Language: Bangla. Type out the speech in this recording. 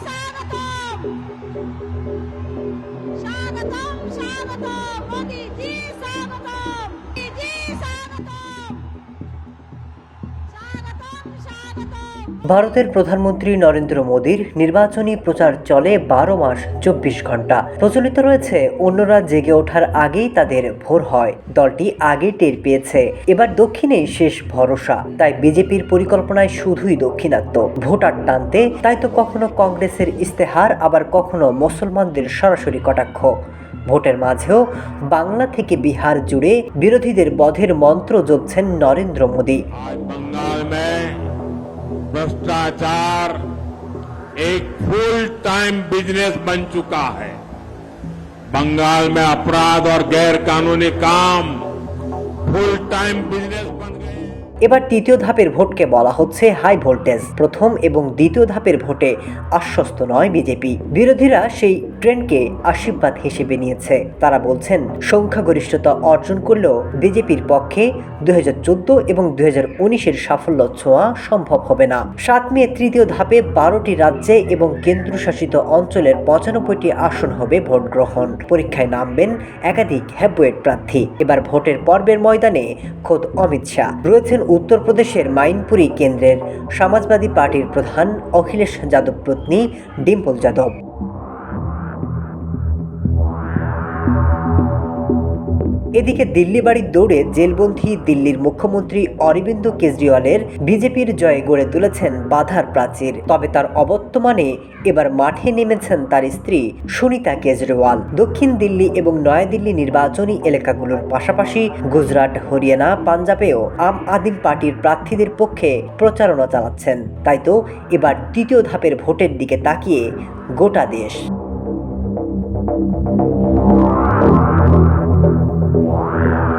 杀个洞杀个洞杀个洞我的地杀个洞杀个洞杀个洞杀个洞 ভারতের প্রধানমন্ত্রী নরেন্দ্র মোদীর নির্বাচনী প্রচার চলে বারো মাস চব্বিশ ঘণ্টা। প্রচলিত রয়েছে, অন্যরা জেগে ওঠার আগেই তাদের ভোর হয়। দলটি আগে টের পেয়েছে। এবার দক্ষিণেই শেষ ভরসা। তাই বিজেপির পরিকল্পনায় শুধুই দক্ষিণাত্য ভোটার টানতে, তাই তো কখনো কংগ্রেসের ইস্তেহার আবার কখনো মুসলমানদের সরাসরি কটাক্ষ। ভোটের মাঝেও বাংলা থেকে বিহার জুড়ে বিরোধীদের বধের মন্ত্র জপছেন নরেন্দ্র মোদী। भ्रष्टाचार एक फुल टाइम बिजनेस बन चुका है बंगाल में अपराध और गैर कानूनी काम फुल टाइम बिजनेस बन गए এবার তৃতীয় ধাপের ভোটকে বলা হচ্ছে হাই ভোল্টেজ প্রথম এবং দ্বিতীয় ধাপের ভোটে আশ্বস্ত নয় বিজেপি বিরোধীরা সেই ট্রেন্ডকে আশীর্বাদ হিসেবে নিয়েছে। তারা বলছেন, সংখ্যাগরিষ্ঠতা অর্জন করলেও বিজেপির পক্ষে দুই হাজার চোদ্দ এবং দুই এর সাফল্য ছোঁয়া সম্ভব হবে না। সাত মে তৃতীয় ধাপে বারোটি রাজ্যে এবং কেন্দ্রশাসিত অঞ্চলের পঁচানব্বইটি আসন হবে ভোট গ্রহণ। পরীক্ষায় নামবেন একাধিক হ্যাবওয়েট প্রার্থী। এবার ভোটের পর্বের ময়দানে খোদ অমিত শাহ। রয়েছেন উত্তরপ্রদেশের মাইনপুরী কেন্দ্রের সমাজবাদী পার্টির প্রধান অখিলেশ যাদব পত্নী ডিম্পল যাদব। এদিকে দিল্লি বাড়ির দৌড়ে জেলবন্দী দিল্লির মুখ্যমন্ত্রী অরবিন্দ কেজরিওয়ালের বিজেপির জয়ে গড়ে তুলেছেন বাধার প্রাচীর। তবে তার অবর্তমানে এবার মাঠে নেমেছেন তার স্ত্রী সুনিতা কেজরিওয়াল। দক্ষিণ দিল্লি এবং নয়াদিল্লি নির্বাচনী এলাকাগুলোর পাশাপাশি গুজরাট, হরিয়ানা, পাঞ্জাবেও আম আদিম পার্টির প্রার্থীদের পক্ষে প্রচারণা চালাচ্ছেন। তাই তো এবার তৃতীয় ধাপের ভোটের দিকে তাকিয়ে গোটা দেশ। Wow.